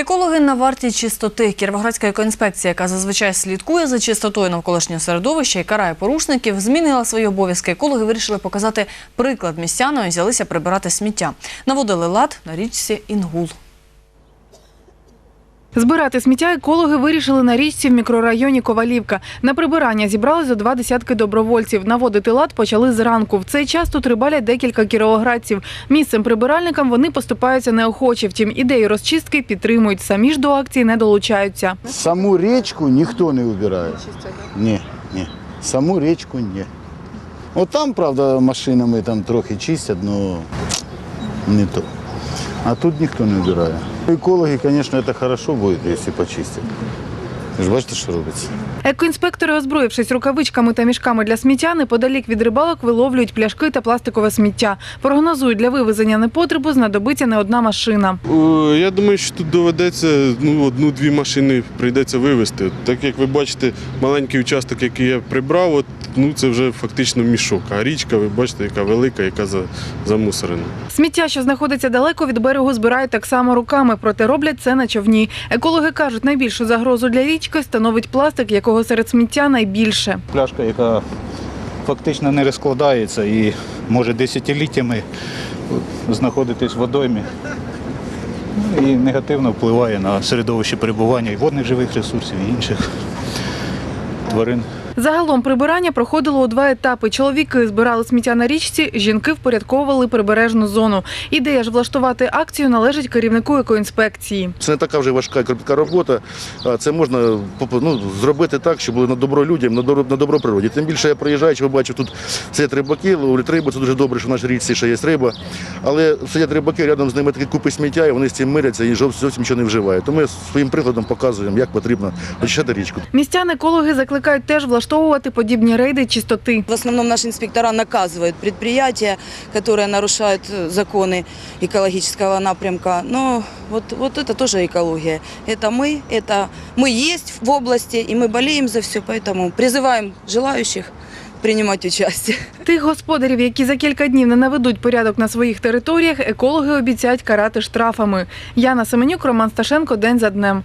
Екологи на варті чистоти. Кіровоградська екоінспекція, яка зазвичай слідкує за чистотою навколишнього середовища і карає порушників, змінила свої обов'язки. Екологи вирішили показати приклад містянам і взялися прибирати сміття. Наводили лад на річці Інгул. Збирати сміття екологи вирішили на річці в мікрорайоні Ковалівка. На прибирання зібрали за два десятки добровольців. Наводити лад почали зранку. В цей час тут рибалять декілька кіровоградців. Місцем прибиральникам вони поступаються неохоче. Втім, ідею розчистки підтримують. Самі ж до акції не долучаються. Саму річку ніхто не вибирає. Ні, ні. Саму річку ні. От там, правда, машинами там трохи чистять, але не то. А тут ніхто не вибирає. Екологи, звісно, це хорошо буде, якщо почистять. Ви ж бачите, що робиться. Екоінспектори, озброївшись рукавичками та мішками для сміття, неподалік від рибалок виловлюють пляшки та пластикове сміття. Прогнозують, для вивезення непотребу знадобиться не одна машина. О, Я думаю, що тут доведеться ну, одну-дві машини прийдеться вивезти. Так як ви бачите, маленький участок, який я прибрав, от, ну, це вже фактично мішок. А річка, ви бачите, яка велика, яка за- замусорена. Сміття, що знаходиться далеко від берегу, збирають так само руками, проте роблять це на човні. Екологи кажуть, найбільшу загрозу для річки становить пластик, якого серед сміття найбільше. пляшка, яка фактично не розкладається і може десятиліттями знаходитись в водоймі. Ну, І негативно впливає на середовище перебування і водних живих ресурсів, і інших тварин. Загалом прибирання проходило у два етапи. Чоловіки збирали сміття на річці, жінки впорядковували прибережну зону. Ідея ж влаштувати акцію належить керівнику екоінспекції. Це не така вже важка кропітка робота. Це можна ну, зробити так, щоб було на добро людям, на добро, на добро природі. Тим більше я приїжджаючи, ви бачу, тут сидять рибаки, ловлять рибу. Це дуже добре, що в нашій річці ще є риба. Але сидять рибаки, рядом з ними такі купи сміття, і вони з цим миряться і зовсім нічого не вживають. Тому ми своїм прикладом показуємо, як потрібно очищати річку. Містян екологи закликають теж влаштовувати подібні рейди чистоти. В основном наши инспектора наказывают предприятия, которые нарушают э, законы экологического напрямка. Но вот, вот это тоже экология. Это мы, это мы есть в области, и мы болеем за все, поэтому призываем желающих принимать участие. Тих господарів, які за кілька днів не наведуть порядок на своїх територіях, екологи обіцяють карати штрафами. Яна Семенюк, Роман Сташенко, день за днем.